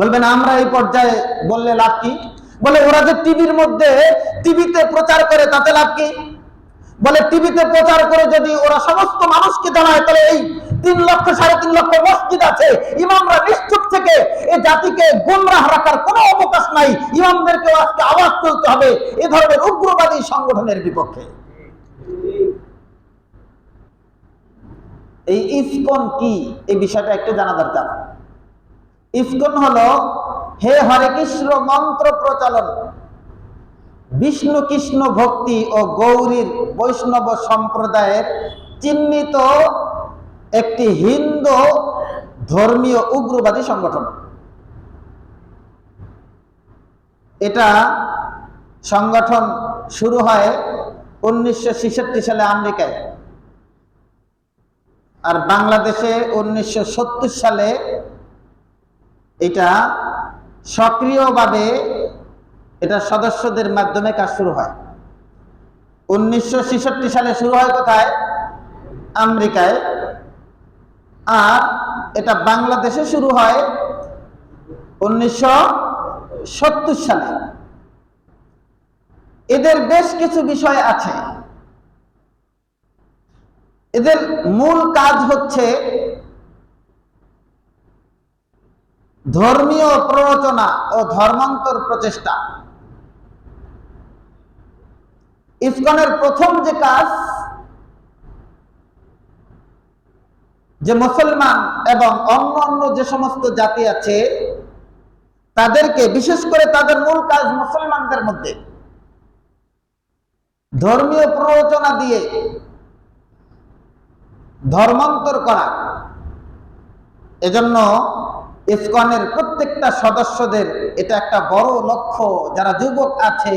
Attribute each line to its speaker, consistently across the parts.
Speaker 1: বলবেন আমরা এই পর্যায়ে বললে লাভ কি? বলে, ওরা যে টিভির মধ্যে টিভিতে প্রচার করে, তাতে লাভ কি? বলে, টিভিতে প্রচার করে যদি ওরা সমস্ত মানুষকে জানায়, তাহলে এই তিন লক্ষ, সাড়ে তিন লক্ষ মসজিদ আছে, ইমামরা নিশ্চুপ থেকে এই জাতিকে গুমরাহ রাখার কোনো অবকাশ নাই ইমামদেরকেও আজকে আওয়াজ তুলতে হবে, এ ধরনের উগ্রবাদী সংগঠনের বিপক্ষে। এই ইসকন কি? এই বিষয়টা একটু জানা দরকার। ইসকন হলো, হে হরে কৃষ্ণ, মন্ত্র প্রচলন। বিষ্ণু কৃষ্ণ ভক্তি ও গৌরীর বৈষ্ণব সম্প্রদায়ের চিহ্নিত একটি হিন্দু ধর্মীয় উগ্রবাদী সংগঠন। এটা সংগঠন শুরু হয় উনিশশো ছেষট্টি সালে আমেরিকায়। আর বাংলাদেশে উনিশশো সত্তর সালে এটা সক্রিয়ভাবে এটা সদস্যদের মাধ্যমে কাজ শুরু হয়। উনিশশো ছেষট্টি সালে শুরু হয় কোথায়? আমেরিকায়। আর এটা বাংলাদেশে শুরু হয় উনিশশো সত্তর সালে। এদের বেশ কিছু বিষয় আছে। এদের মূল কাজ হচ্ছে ধর্মীয় প্ররোচনা ও ধর্মান্তর প্রচেষ্টা। ইসকনের প্রথম যে কাজ, যে মুসলমান এবং অন্য অন্য যে সমস্ত জাতি আছে, তাদেরকে, বিশেষ করে তাদের মূল কাজ মুসলমানদের মধ্যে, ধর্মীয় প্ররোচনা দিয়ে ধর্মান্তর করা। এজন্য ইসকনের প্রত্যেকটা সদস্যদের এটা একটা বড় লক্ষ্য। যারা যুবক আছে,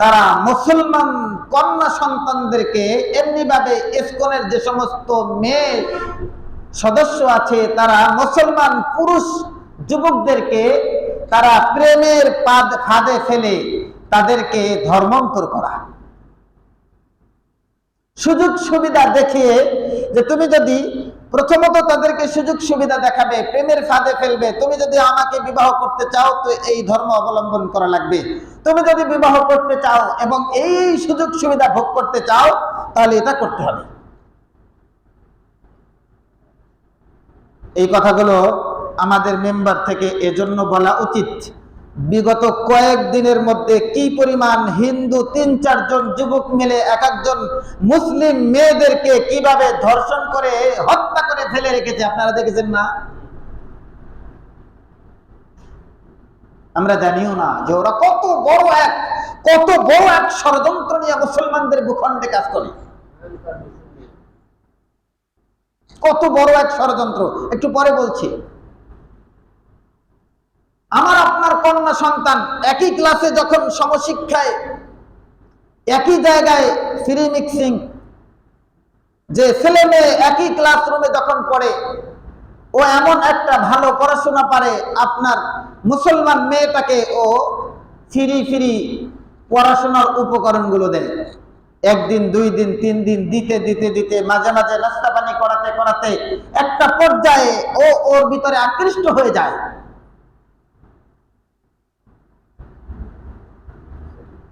Speaker 1: তারা মুসলমান কন্যা সন্তানদেরকে এমনিভাবে ইসকনের যে সমস্ত মেয়ে সদস্য আছে, তারা মুসলমান পুরুষ যুবকদেরকে তারা প্রেমের পাদ ফাঁদে ফেলে তাদেরকে ধর্মান্তর করা। সুযোগ সুবিধা দেখিয়ে যে তুমি যদি প্রথমত তাদেরকে সুযোগ সুবিধা দেখাবে, প্রেমের ফাঁদে ফেলবে। তুমি যদি আমাকে বিবাহ করতে চাও, তো এই ধর্ম অবলম্বন করা লাগবে। তুমি যদি বিবাহ করতে চাও এবং এই সুযোগ সুবিধা ভোগ করতে চাও, তাহলে এটা করতে হবে। এই কথাগুলো আমাদের মেম্বার থেকে এজন্য বলা উচিত। বিগত কয়েক দিনের মধ্যে কি পরিমাণ হিন্দু তিন, চারজন যুবক মিলে এক একজন মুসলিম মেয়েদেরকে কীভাবে ধর্ষণ করে, হত্যা করে ফেলে রেখেছে, আপনারা দেখেছেন না? আমরা জানিও না যে ওরা কত বড় এক, কত বড় এক ষড়যন্ত্র নিয়ে মুসলমানদের ভূখণ্ডে কাজ করে। কত বড় এক ষড়যন্ত্র। একটু পরে বলছি। আমার কন্যা সন্তান একই ক্লাসে যখন সমশিক্ষায়, একই জায়গায় ফ্রি মিক্সিং যে ছেলে মেয়ে একই ক্লাসরুমে যখন পড়ে, ও এমন একটা ভালো পড়াশোনা পারে আপনার মুসলমান মেয়েটাকে ও ফিরি ফিরি পড়াশোনার উপকরণগুলো দেয়। একদিন, দুই দিন, তিন দিন, দিতে দিতে দিতে, মাঝে মাঝে নাস্তা পানি করাতে করাতে একটা পর্যায়ে ও ওর ভিতরে আকৃষ্ট হয়ে যায়।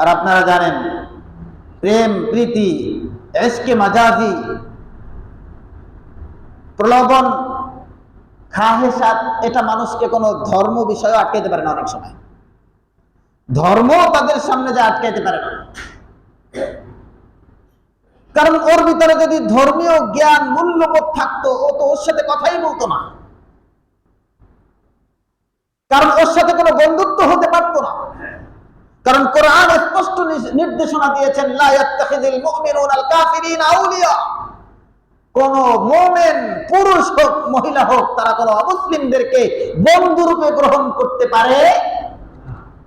Speaker 1: আর আপনারা জানেন, প্রেম, প্রীতি এসকে মাজাজি, প্রলোভন খাহেসাত এটা মানুষকে কোনো ধর্ম বিষয়ে আটকাইতে পারে না অনেক সময়। ধর্ম তাদের সামনে যা আটকাইতে পারে না। কারণ ওর ভিতরে যদি ধর্মীয় জ্ঞান মূল্যবোধ থাকতো, ও তো ওর সাথে কথাই বলতো না। কারণ ওর সাথে কোনো বন্ধুত্ব হতে কারণ কোরআন স্পষ্ট নির্দেশনা দিয়েছেন কোন মোমেন, পুরুষ হোক, মহিলা হোক, তারা কোন অমুসলিমদেরকে বন্ধু রূপে গ্রহণ করতে পারে?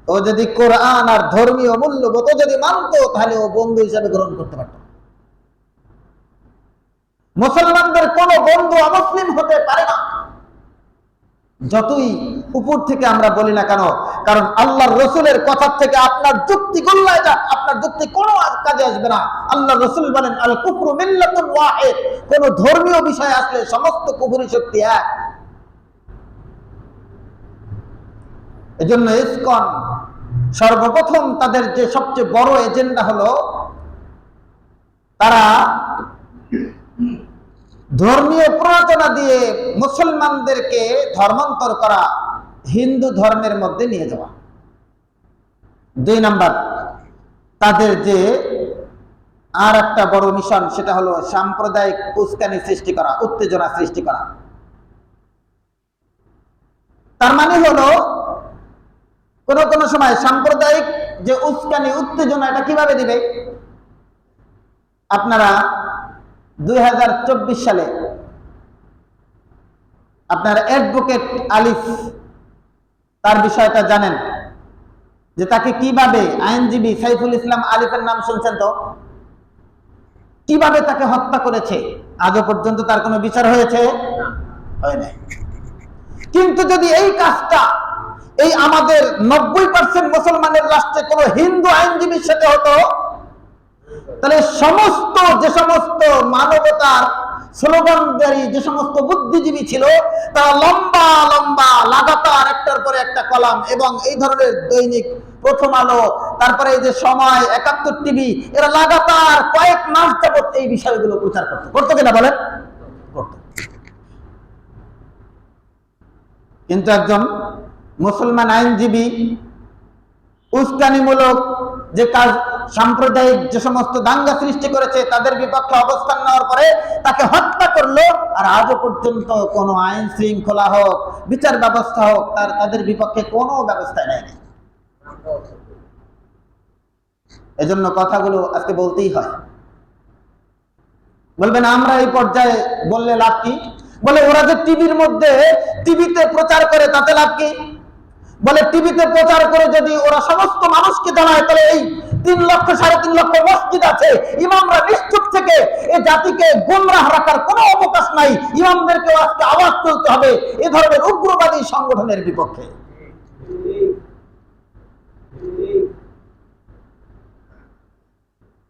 Speaker 1: ও যদি কোরআন আর ধর্মীয় মূল্যবোধ যদি মানতো, তাহলে ও বন্ধু হিসাবে গ্রহণ করতে পারত। মুসলমানদের কোন বন্ধু অমুসলিম হতে পারে না। যতই উপর থেকে আমরা বলি না কেন কারণ আল্লাহর রসুলের কথা থেকে আপনার যুক্তি গোল্লায় যাক, আপনার যুক্তি কোনো কাজে আসবে না। আল্লাহ রসুল বলেন, আল কুফরু মিল্লাতুন ওয়াহিদ। কোন ধর্মীয় বিষয় আসলে সমস্ত কুফরি শক্তি এক। এজন্য ইসকন সর্বপ্রথম তাদের যে সবচেয়ে বড় এজেন্ডা হলো, তারা ধর্মীয় প্ররোচনা দিয়ে মুসলমানদেরকে ধর্মান্তর করা। হিন্দু ধর্মের মধ্যে নিয়ে যাওয়া। দুই নাম্বার, তাদের যে আর একটা বড় মিশন, সেটা হলো সাম্প্রদায়িক উস্কানি সৃষ্টি করা, উত্তেজনা সৃষ্টি করা। তার মানে হলো, কোন কোন সময় সাম্প্রদায়িক যে উস্কানি, উত্তেজনা, এটা কীভাবে দিবে? আপনারা দুই হাজার চব্বিশ সালে আপনার অ্যাডভোকেট আলিফ তার বিষয়টা জানেন। যে তাকে কীভাবে আইনজীবী সাইফুল ইসলাম আলিফের নাম শুনছেন তো? কীভাবে তাকে হত্যা করেছে? আজও পর্যন্ত তার কোনো বিচার হয়েছে? হয় নাই। কিন্তু যদি এই কাজটা, এই আমাদের নব্বই পার্সেন্ট মুসলমানের রাষ্ট্রে কোন হিন্দু আইনজীবীর সাথে হতো, তাহলে সমস্ত, যে সমস্ত মানবতার স্লোগানদারী যে সমস্ত বুদ্ধিজীবী ছিল, তারা লম্বা লম্বা, লাগাতার একটার পরে একটা কলাম এবং এই ধরনের দৈনিক প্রথম আলো, তারপরে এই যে সময়, একাত্তর টিভি, এরা লাগাতার কয়েক মাস যাবত এই বিষয়গুলো প্রচার করতো। করতো কিনা বলেন? করতো। কিন্তু একজন মুসলমান আইনজীবী উস্কানিমূলক যে কাজ সাম্প্রদায়িক যে সমস্ত দাঙ্গা সৃষ্টি করেছে, তাদের বিপক্ষে অবস্থান নেওয়ার পরে তাকে হত্যা করল। আর আজও পর্যন্ত কোনো আইন শৃঙ্খলা হোক, বিচার ব্যবস্থা হোক, তার, তাদের বিপক্ষে কোনো ব্যবস্থা নেয়নি এজন্য কথাগুলো আজকে বলতেই হয়। বলবেন, আমরা এই পর্যায়ে বললে লাভ কি? বলে, ওরা যে টিভির মধ্যে টিভিতে প্রচার করে, তাতে লাভ কি? বলে, টিভিতে প্রচার করে যদি ওরা সমস্ত মানুষকে জানায়, তাহলে এই তিন লক্ষ, সাড়ে তিন লক্ষ মসজিদ আছে। ইমামরা নিশ্চুপ থেকে এই জাতিকে গুমরাহ রাখার কোনো অবকাশ নাই। ইমামদেরকে আজকে আওয়াজ তুলতে হবে। এ ধরনের উগ্রবাদী সংগঠনের বিপক্ষে।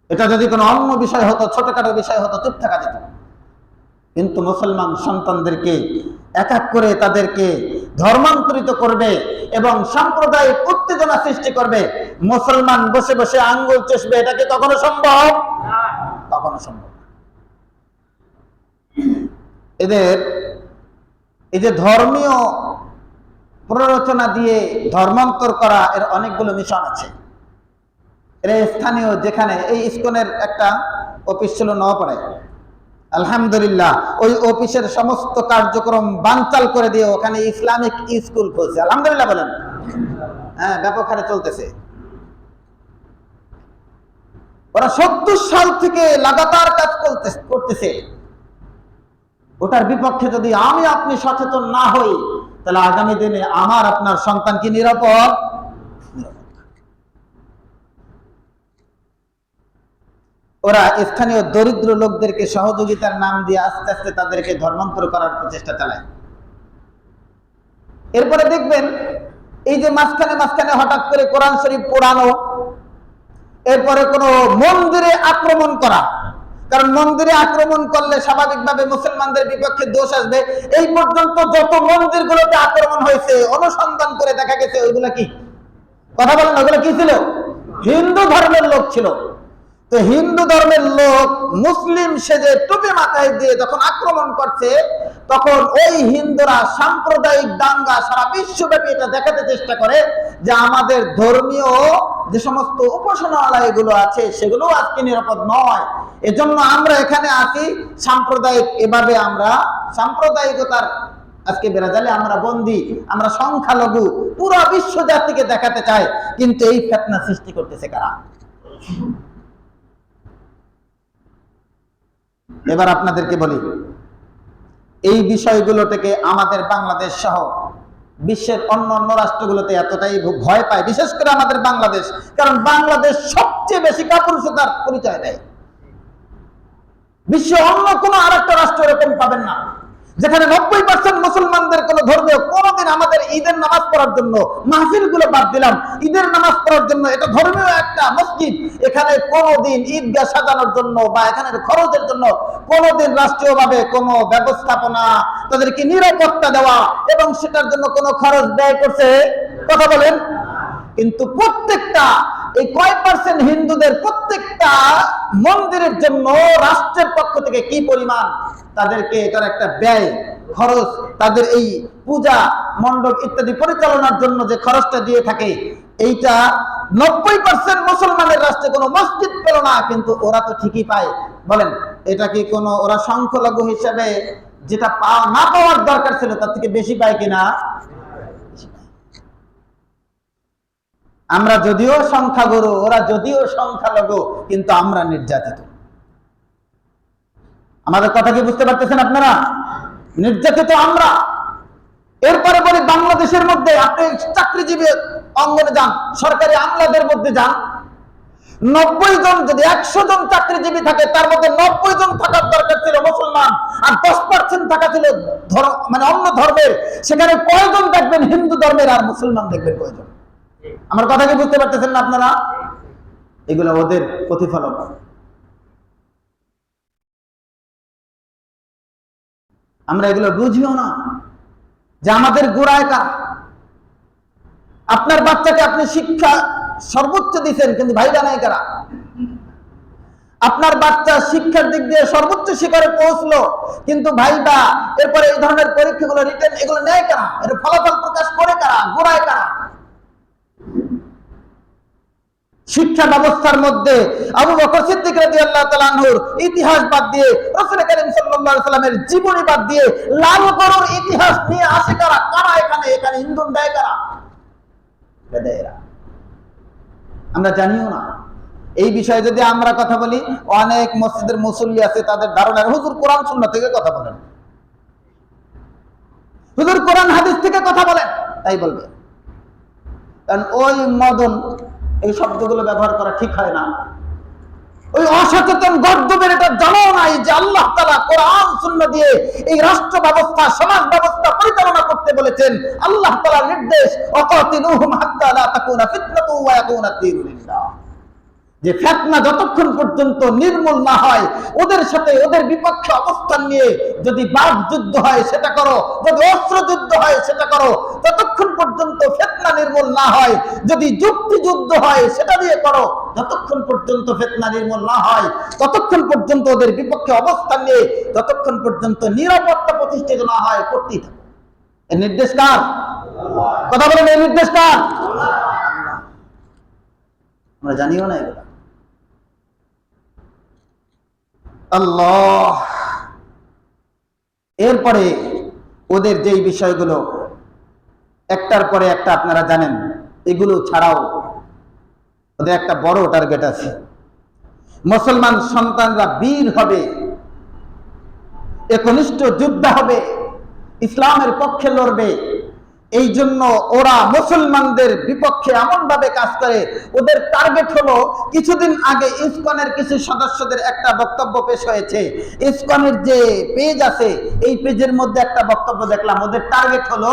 Speaker 1: এটা যদি কোনো অন্য বিষয় হতো, ছোটখাটো বিষয় হতো, চুপ থাকা যেত কিন্তু মুসলমান সন্তানদেরকে এক এক করে তাদেরকে ধর্মান্তরিত করবে এবং সাম্প্রদায়িক উত্তেজনা সৃষ্টি করবে। মুসলমান বসে বসে আঙ্গুল চষবে, এটা কি কখনো সম্ভব? কখনো সম্ভব এদের, এই যে ধর্মীয় প্ররোচনা দিয়ে ধর্মান্তর করা, এর অনেকগুলো মিশন আছে। এরা স্থানীয়, যেখানে এই ইস্কনের একটা অফিস ছিল নওপাড়ায়। আলহামদুলিল্লাহ, ওই অফিসের সমস্ত কার্যক্রম বানচাল করে দিয়ে ওখানে ইসলামিক স্কুল খুলছে। আলহামদুলিল্লাহ বলেন। হ্যাঁ ব্যাপক হারে চলতেছে। ওরা সত্তর সাল থেকে লাগাতার কাজ করতেছে ওটার বিপক্ষে যদি আমি আপনি সচেতন না হই, তাহলে আগামী দিনে আমার, আপনার সন্তান কি নিরাপদ নিরাপদ না। ওরা স্থানীয় দরিদ্র লোকদেরকে সহযোগিতার নাম দিয়ে আস্তে আস্তে তাদেরকে ধর্মান্তর করার প্রচেষ্টা চালায়। এরপরে দেখবেন, এই যে মাঝখানে মাঝখানে হঠাৎ করে কোরআন শরীফ পোড়ানো, এরপরে কোনো মন্দিরে আক্রমণ করা। কারণ মন্দিরে আক্রমণ করলে স্বাভাবিকভাবে মুসলমানদের বিপক্ষে দোষ আসবে। এই পর্যন্ত যত মন্দিরগুলোতে আক্রমণ হয়েছে, অনুসন্ধান করে দেখা গেছে, ওইগুলো কি? কথা বলেন ওগুলো কি ছিল? হিন্দু ধর্মের লোক ছিল। তো হিন্দু ধর্মের লোক মুসলিম সেজে টুপি মাথায় দিয়ে যখন আক্রমণ করছে, তখন ওই হিন্দুরা সাম্প্রদায়িক দাঙ্গা সারা বিশ্বব্যাপী এটা দেখাতে চেষ্টা করে যে আমাদের ধর্মীয় যে সমস্ত উপাসনালয়গুলো আছে, সেগুলো আজকে নিরাপদ নয়। এজন্য আমরা এখানে আছি, সাম্প্রদায়িক, এভাবে আমরা সাম্প্রদায়িকতার আজকে বেড়াজালে আমরা বন্দি, আমরা সংখ্যালঘু, পুরো বিশ্ব জাতিকে দেখাতে চাই, কিন্তু এই ফেতনা সৃষ্টি করতেছে কারা? এবার আপনাদেরকে বলি, এই বিষয়গুলো থেকে আমাদের বাংলাদেশ সহ বিশ্বের অন্য অন্য রাষ্ট্রগুলোতে এতটাই ভয় পায়, বিশেষ করে আমাদের বাংলাদেশ, কারণ বাংলাদেশ সবচেয়ে বেশি কাপুরুষতার পরিচয় দেয়। বিশ্বে অন্য কোনো আর একটা রাষ্ট্র এরকম পাবেন না। যেখানে নব্বই পার্সেন্ট মুসলমানদের কোন ধর্মীয় কোনোদিন আমাদের ঈদের নামাজ পড়ার জন্য মাহফিলগুলো বাদ দিলাম। ঈদের নামাজ পড়ার জন্য এটা ধর্মীয় একটা মসজিদ। এখানে কোনোদিন ঈদগাহ সাজানোর জন্য বা এখানের খরচের জন্য কোনোদিন রাষ্ট্রীয়ভাবে কোনো ব্যবস্থাপনা তাদেরকে নিরাপত্তা দেওয়া এবং সেটার জন্য কোনো খরচ ব্যয় করছে? কথা বলেন। কিন্তু প্রত্যেকটা, এই কয় পার্সেন্ট হিন্দুদের প্রত্যেকটা মন্দিরের জন্য রাষ্ট্রের পক্ষ থেকে কি পরিমাণ তাদেরকে এটার একটা ব্যয়, খরচ, তাদের এই পূজা মণ্ডপ ইত্যাদি পরিচালনার জন্য যে খরচটা দিয়ে থাকে, এইটা নব্বই পার্সেন্ট মুসলমানের রাষ্ট্রে কোনো মসজিদ পেল না, কিন্তু ওরা তো ঠিকই পায়। বলেন, এটা কি কোনো, ওরা সংখ্যালঘু হিসেবে যেটা পাওয়া না পাওয়ার দরকার ছিল, তার থেকে বেশি পায় কিনা? আমরা যদিও সংখ্যাগুরু, ওরা যদিও সংখ্যালঘু, কিন্তু আমরা নির্যাতিত। আমাদের কথা কি বুঝতে পারতেছেন আপনারা? নির্যাতিত আমরা। এরপরে বলি, বাংলাদেশের মধ্যে আপনি চাকরিজীবী অঙ্গনে যান, সরকারি আমলাদের মধ্যে যান। নব্বই জন, যদি একশো জন চাকরিজীবী থাকে, তার মধ্যে নব্বই জন থাকার দরকার ছিল মুসলমান আর দশ পার্সেন্ট থাকা ছিল মানে অন্য ধর্মের। সেখানে কয়জন দেখবেন হিন্দু ধর্মের আর মুসলমান দেখবেন কয়জন? আমার কথা কি বুঝতে পারতেছেন না আপনারা? এগুলো ওদের প্রতিফলন আমরা এগুলো বুঝিও না। যে আমাদের গোড়ায় কারা? আপনার বাচ্চাকে আপনি শিক্ষা সর্বোচ্চ দিচ্ছেন কিন্তু ভাইরা নাই কারা? আপনার বাচ্চা শিক্ষার দিক দিয়ে সর্বোচ্চ শিকারে পৌঁছলো, কিন্তু ভাইবা এরপরে এই ধরনের পরীক্ষাগুলো রিটার্ন এগুলো নেয় কারা? এর ফলাফল প্রকাশ করে কারা? গোড়ায় কারা? শিক্ষা ব্যবস্থার মধ্যে আবু বকর সিদ্দিক রাদিয়াল্লাহু তাআলা আনহুর ইতিহাস বাদ দিয়ে, রাসূল করিম সাল্লাল্লাহু আলাইহি সাল্লামের জীবনী বাদ দিয়ে লাল গরুর ইতিহাস নিয়ে আসে কারা? কারা এখানে? এখানে ইন্ধন দেয় কারা? বেদেরা আমরা জানিও না। এই বিষয়ে যদি আমরা কথা বলি, অনেক মসজিদের মুসল্লি আছে, তাদের ধারণা হুজুর কোরআন সুন্নাহ থেকে কথা বলেন। হুজুর কোরআন হাদিস থেকে কথা বলেন, তাই বলবে। কারণ ওই মদন এই শব্দগুলো ব্যবহার করা ঠিক হয় না। ওই অসচেতন গর্দবের এটা জানাও নাই যে আল্লাহ তালা কোরআন শূন্য দিয়ে এই রাষ্ট্র ব্যবস্থা, সমাজ ব্যবস্থা পরিচালনা করতে বলেছেন। আল্লাহ তালার নির্দেশ, অকাতিলুহুম হাত্তা তাকুনা ফিতনাতু ওয়া ইয়াকুনা দ্দীনু লিল্লাহ। যে ফেতনা যতক্ষণ পর্যন্ত নির্মূল না হয়, ওদের সাথে ওদের বিপক্ষে অবস্থান নিয়ে যদি বাঘ যুদ্ধ হয়, সেটা করো। যদি অস্ত্র যুদ্ধ হয়, সেটা করো। ততক্ষণ পর্যন্ত ফেতনা নির্মূল না হয়, যদি যুক্তি যুদ্ধ হয়, সেটা দিয়ে করো। যতক্ষণ পর্যন্ত ফেতনা নির্মূল না হয়, ততক্ষণ পর্যন্ত ওদের বিপক্ষে অবস্থান নিয়ে, ততক্ষণ পর্যন্ত নিরাপত্তা প্রতিষ্ঠিত না হয়, করতেই থাকো। এর নির্দেশ কার? কথা বলেন, এর নির্দেশ কার? আমরা জানিও না এগুলা। আল্লাহ। এরপরে ওদের যেই বিষয়গুলো, একটার পরে একটা আপনারা জানেন, এগুলো ছাড়াও ওদের একটা বড় টার্গেট আছে। মুসলমান সন্তানরা বীর হবে, একনিষ্ঠ যোদ্ধা হবে, ইসলামের পক্ষে লড়বে এই জন্য ওরা মুসলমানদের বিপক্ষে এমন ভাবে কাজ করে। ওদের টার্গেট হলো, কিছুদিন আগে ইসকনের কিছু সদস্যদের একটা বক্তব্য পেশ হয়েছে। ইসকনের যে পেজ আছে, এই পেজের মধ্যে একটা বক্তব্য দেখলাম। ওদের টার্গেট হলো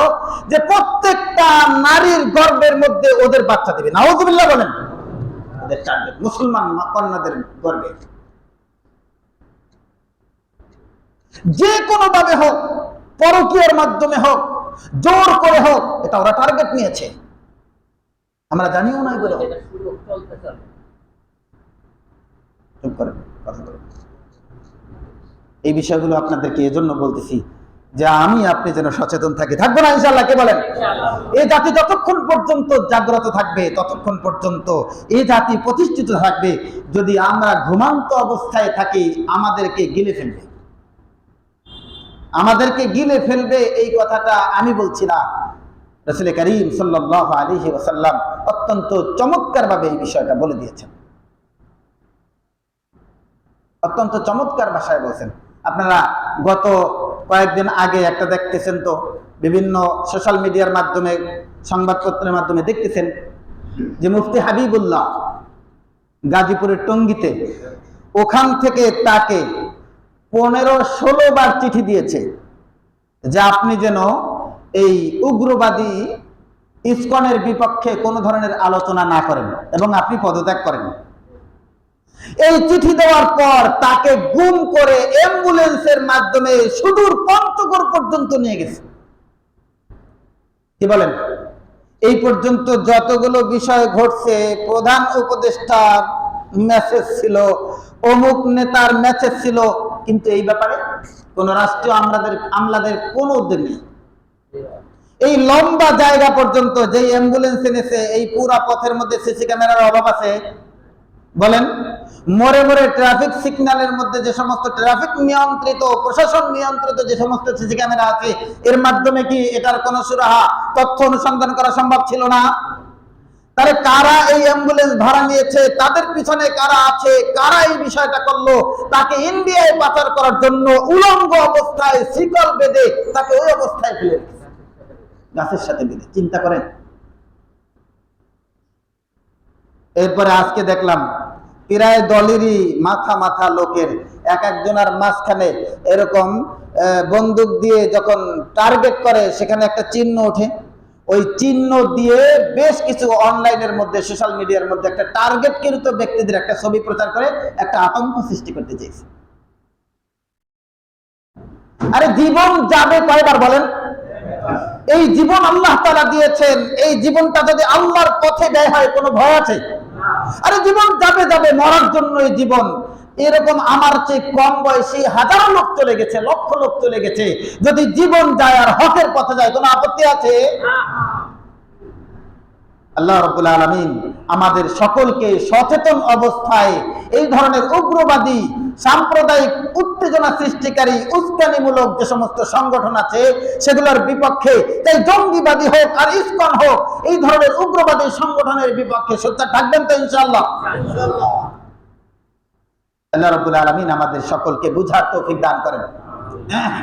Speaker 1: যে প্রত্যেকটা নারীর গর্বের মধ্যে ওদের বাচ্চা দেবে। নাউজুবিল্লাহ বলেন। ওদের টার্গেট মুসলমান কন্যাদের গর্বে। যে কোনো ভাবে হোক, পরকীয়ার মাধ্যমে হোক জোর করে হোক এটা ওরা টার্গেট নিয়েছে। আমরা জানিও না এগুলো। চুপ করেন কথা বলেন এই বিষয়গুলো আপনাদেরকে এজন্য বলতেছি যে আমি আপনি যেন সচেতন থাকি। থাকব না ইনশাল্লাহ কে বলেন? এই জাতি যতক্ষণ পর্যন্ত জাগ্রত থাকবে ততক্ষণ পর্যন্ত এই জাতি প্রতিষ্ঠিত থাকবে। যদি আমরা ঘুমান্ত অবস্থায় থাকি আমাদেরকে গিলে ফেলবে। আমাদেরকে গিলে ফেলবে এই কথাটা আমি বলছি না। রসুল করিম সাল্লাহ আলী ওসাল্লাম অত্যন্ত চমৎকার ভাবে এই বিষয়টা বলে দিয়েছেন। অত্যন্ত চমৎকার ভাষায় বলছেন। আপনারা গত কয়েকদিন আগে একটা দেখতেছেন তো, বিভিন্ন সোশ্যাল মিডিয়ার মাধ্যমে, সংবাদপত্রের মাধ্যমে দেখতেছেন যে মুফতি হাবিবুল্লাহ গাজীপুরের টঙ্গিতে ওখান থেকে তাকে পনেরো ষোলো বার চিঠি দিয়েছে যে আপনি যেন এই উগ্রবাদী ইস্কনের বিপক্ষে কোনো ধরনের আলোচনা না করেন এবং আপনি পদত্যাগ করেন। এই চিঠি দেওয়ার পর তাকে গুম করে অ্যাম্বুলেন্সের মাধ্যমে সুদূর পঞ্চগড় পর্যন্ত নিয়ে গেছে। কি বলেন? এই পর্যন্ত যতগুলো বিষয় ঘটছে, প্রধান উপদেষ্টার মেসেজ ছিল অমুক নেতার মেসেজ ছিল, কিন্তু এই ব্যাপারে কোন রাষ্ট্রীয় আমলাদের আমলাদের কোনো উদ্যোগ নেই। এই লম্বা জায়গা পর্যন্ত যে অ্যাম্বুলেন্স এনেছে, এই পুরা পথের মধ্যে সিসি ক্যামেরার অভাব আছে। বলেন মোড়ে মোড়ে ট্রাফিক সিগন্যালের মধ্যে যে সমস্ত ট্রাফিক নিয়ন্ত্রিত, প্রশাসন নিয়ন্ত্রিত যে সমস্ত সিসি ক্যামেরা আছে, এর মাধ্যমে কি এটার কোন সুরাহা, তথ্য অনুসন্ধান করা সম্ভব ছিল না? তাহলে কারা এই অ্যাম্বুলেন্স ভাড়া নিয়েছে? তাদের পিছনে কারা আছে? কারা এই বিষয়টা করল? তাকে ইন্ডিয়ায় পাচার করার জন্য উলঙ্গ অবস্থায় শিকল বেঁধে তাকে ওই অবস্থায় ফেলে গাছের সাথে বেঁধে। চিন্তা করেন। এরপরে আজকে দেখলাম, প্রায় দলেরই মাথা মাথা লোকের এক একজনের মাঝখানে এরকম বন্দুক দিয়ে যখন টার্গেট করে, সেখানে একটা চিহ্ন ওঠে। ওই চিহ্ন দিয়ে বেশ কিছু অনলাইনের মধ্যে, সোশ্যাল মিডিয়ার মধ্যে একটা টার্গেট কৃত ব্যক্তিদের একটা ছবি প্রচার করে একটা আতঙ্ক সৃষ্টি করতে চেয়েছে আরে জীবন যাবে কয়বার বলেন? এই জীবন আল্লাহ তারা দিয়েছেন, এই জীবনটা যদি আল্লাহর পথে ব্যয় হয়, কোনো ভয় আছে? আরে জীবন যাবে যাবে, মরার জন্য এই জীবন। এরকম আমার চেয়ে কম বয়সী হাজারো লোক চলে গেছে, লক্ষ লোক চলে গেছে। যদি জীবন যায় আর হকের পথে যায়, কোনো আপত্তি আছে? আল্লাহ রবুল আলমিন আমাদের সকলকে সচেতন অবস্থায় এই ধরনের উগ্রবাদী, সাম্প্রদায়িক, উত্তেজনা সৃষ্টিকারী, উস্কানিমূলক যে সমস্ত সংগঠন আছে, সেগুলোর বিপক্ষে তাই জঙ্গিবাদী হোক আর ইস্কন হোক, এই ধরনের উগ্রবাদী সংগঠনের বিপক্ষে সোচ্চার থাকবেন তো ইনশাল্লাহ আল্লাহ রবুল আলমিন আমাদের সকলকে বুঝার তৌফিক দান করেন। হ্যাঁ।